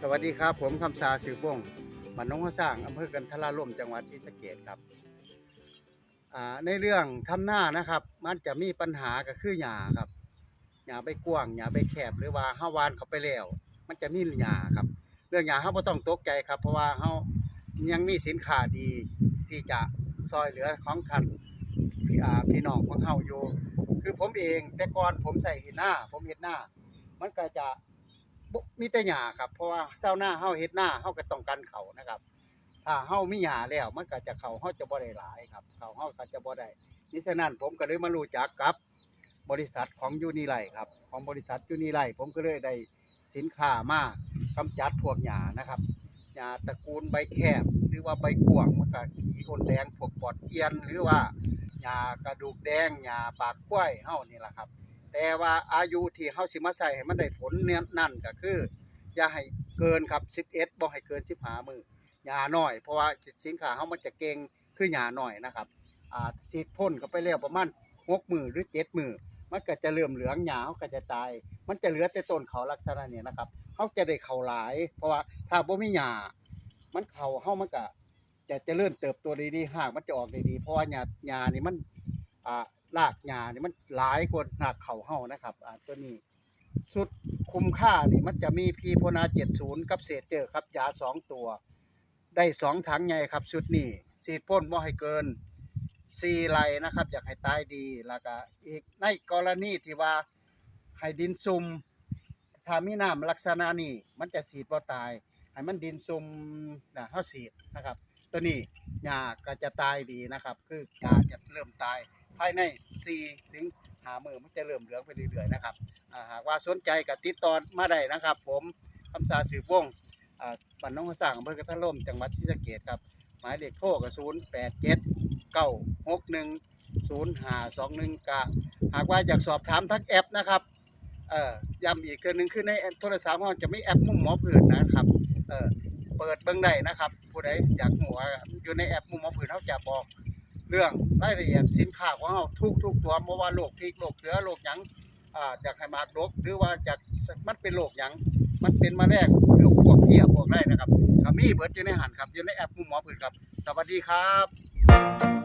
สวัสดีครับ ผมคำสาสือวงศ์บ้านน้องหัวสร้างอำเภอกันทราล่มจังหวัดศรีสะเกษครับในเรื่องทำหน้านะครับ มันจะมีปัญหาก็คือหญ้าครับหญ้าใบกว้างหญ้าใบแคบหรือว่าเฮาวานเขาไปแล้ว มันจะมีหญ้าครับ เรื่องหญ้าเฮาบ่ต้องตกใจครับ เพราะว่าเฮายังมีสินค้าดีที่จะซอยเหลือของท่านพี่อาพี่น้องของเฮาอยู่ คือผมเองแต่ก่อนผมใส่เห็ดหน้า ผมเห็ดหน้า มันก็จะ บ่มีแต่หญ้าครับ เพราะว่าเจ้าหน้าเฮาเฮ็ดหน้าเฮาก็ต้องการเขานะครับ ถ้าเฮามีหญ้าแล้ว มันก็จะเขาเฮาจะบ่ได้หลายครับ เขาเฮาก็จะบ่ได้นี่ฉะนั้นผมก็เลยมารู้จักกับบริษัทของยูนิไลครับ ของบริษัทยูนิไลผมก็เลยได้สินค้ามากำจัดพวกหญ้านะครับหญ้าตระกูลใบแคบหรือว่าใบกวางมันก็ขี้อ้นแดงพวกปอดเอียนหรือว่าหญ้ากระดูกแดงหญ้าปากควยเฮานี่แหละครับ แต่ว่าอายุที่เฮาสิมาใส่ให้มันได้ผลเนี่ยนั่นก็คือ อย่าให้เกินครับ 11บ่ให้เกิน15มื้อหญ้าน้อย เพราะว่าสินค้าเฮามันจะเก่งคือหญ้าน้อยนะครับอ่าฉีดพ่นเข้าไปแล้วประมาณ6มื้อหรือ7มื้อมันก็จะเริ่มเหลืองหญ้าเฮาก็จะตาย มันจะเหลือแต่ต้นเขาลักษณะนี้นะครับเฮาจะได้เขาหลาย เพราะว่าถ้าบ่มีหญ้ามันเขาเฮามันก็จะเจริญเติบโตด้ดีหากมันจะออกด้ดีเพราะว่าหญ้าหญ้านี่มันอ่า รากหญ้านี่มันหลายกว่ารากเข่าเฮานะครับอ่าตัวนี้สุดคุ้มค่านี่มันจะมีพีโพนา70กับเศษเจอครับยาสองตัว ได้สองถังใหญ่ครับชุดนี้สีพ่นบ่ให้เกิน4ไรนะครับ อยากให้ตายดีแล้วก็อีกในกรณีที่ว่าให้ดินซุ่มถ้ามีน้ำลักษณะนี้มันจะสีดบ่ตายให้มันดินซุ่มนะเฮาสีดนะครับ ตัวนี้หญ้าก็จะตายดีนะครับ คือหญ้าจะเริ่มตาย ภายใน4ถึงหามือมันจะเริ่มเหลืองไปเรื่อยๆนะครับหากว่าสนใจก็ติดต่อมาได้นะครับ ผมคำสาสืบวงบ้านน้องสร้างอำเภอกระทะล่มจังหวัดศรีสะเกษครับ หมายเลขโทรก็087 961 0521กะหากว่าอยากสอบถามทักแอปนะครับเอ่อย้ำอีกเทื่อหนึ่งคือในโทรศัพท์ของจะไมีแอปมุมหมอผืนนะครับเอ่อเปิดเบิ่งได้นะครับ ผู้ใดอยากหัวอยู่ในแอปมุมหมอผืนเขาจะบอก เรื่องรายละเอียดสินค้าของเราทุกทุกตัวบ่ว่าโรคพริกโรคเชื้อโรคหยังอ่าจากให้มากดกหรือว่าจากมันเป็นโรคหยังมันเป็นแมลงหรือพวกเพี้ยพวกไรนะครับก็มีเบิดอยู่ในหันครับอยู่ในแอปมุมหมอผืนครับ สวัสดีครับ